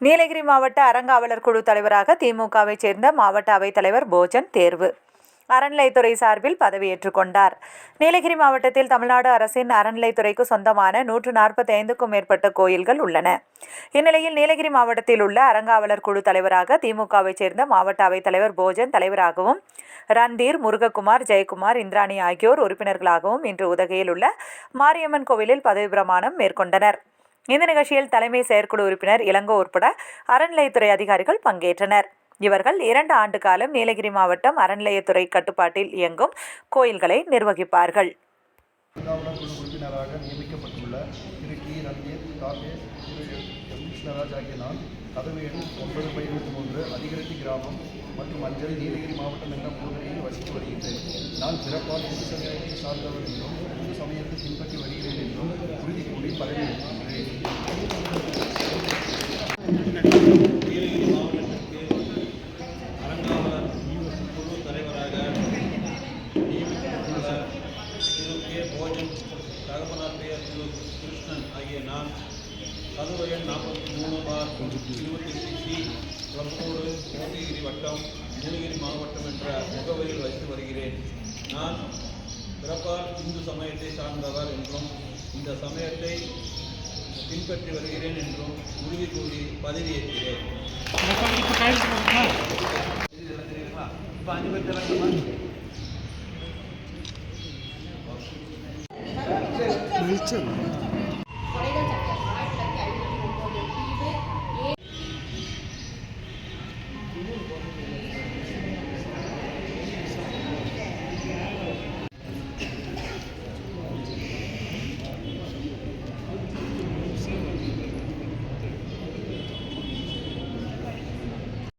நீலகிரி மாவட்ட அறங்காவலர் குழு தலைவராக திமுகவைச் சேர்ந்த மாவட்ட அவைத்தலைவர் போஜன் தேர்வு. அறநிலைத்துறை சார்பில் பதவியேற்றுக் கொண்டார். நீலகிரி மாவட்டத்தில் தமிழ்நாடு அரசின் அறநிலைத்துறைக்கு சொந்தமான நூற்று நாற்பத்தி ஐந்துக்கும் மேற்பட்ட கோயில்கள் உள்ளன. இந்நிலையில் நீலகிரி மாவட்டத்தில் உள்ள அறங்காவலர் குழு தலைவராக திமுகவைச் சேர்ந்த மாவட்ட அவைத்தலைவர் போஜன் தலைவராகவும் ரந்தீர் முருககுமார் ஜெயக்குமார் இந்திராணி ஆகியோர் உறுப்பினர்களாகவும் இன்று உதகையில் உள்ள மாரியம்மன் கோவிலில் பதவி பிரமாணம் மேற்கொண்டனர். இந்த நிகழ்ச்சியில் தலைமை செயற்குழு உறுப்பினர் இளங்கோ உட்பட அறநிலையத்துறை அதிகாரிகள் பங்கேற்றனர். இவர்கள் இரண்டு ஆண்டு காலம் நீலகிரி மாவட்டம் அறநிலையத்துறை கட்டுப்பாட்டில் இயங்கும் கோயில்களை நிர்வகிப்பார்கள். உறுப்பினராக நியமிக்கப்பட்டுள்ள திரு டி ரந்தீர் கார்கே திரு எம். கிருஷ்ணராஜ் ஆகிய நான் கதவு எண் ஒன்பது பை இருபத்தி மூன்று அதிகரித்தி கிராமம் மற்றும் அஞ்சல் நீலகிரி மாவட்டம் என்ற முகவரியில் வசித்து வருகின்றேன். நான் பிறப்பால் இந்து சமயத்தை சார்ந்தவர் என்றும் இந்து சமயத்தை பின்பற்றி வருகிறேன் என்றும் உறுதி கூறி நீலகிரி மாவட்டத்திற்கு அறங்காவலர் குழு தலைவராக நியமிக்கப்பட்டுள்ள கே போஜன் தகப்பனார் பெயர் திரு கிருஷ்ணன் ஆகிய நான் கதவு எண் நாற்பத்தி மூணு பார் இருபத்தி சி குளப்போடு கோத்தகிரி வட்டம் நீலகிரி மாவட்டம் என்ற முகவரியில் வசித்து வருகிறேன் நான் பிறப்பால் இந்து சமயத்தை சார்ந்தவர் என்றும் இந்த சமயத்தை பின்பற்றி வருகிறேன் என்றும் உறுதி கூறி பதவியேற்கிறேன் இப்போ அஞ்சு பேர் தலைவர்களா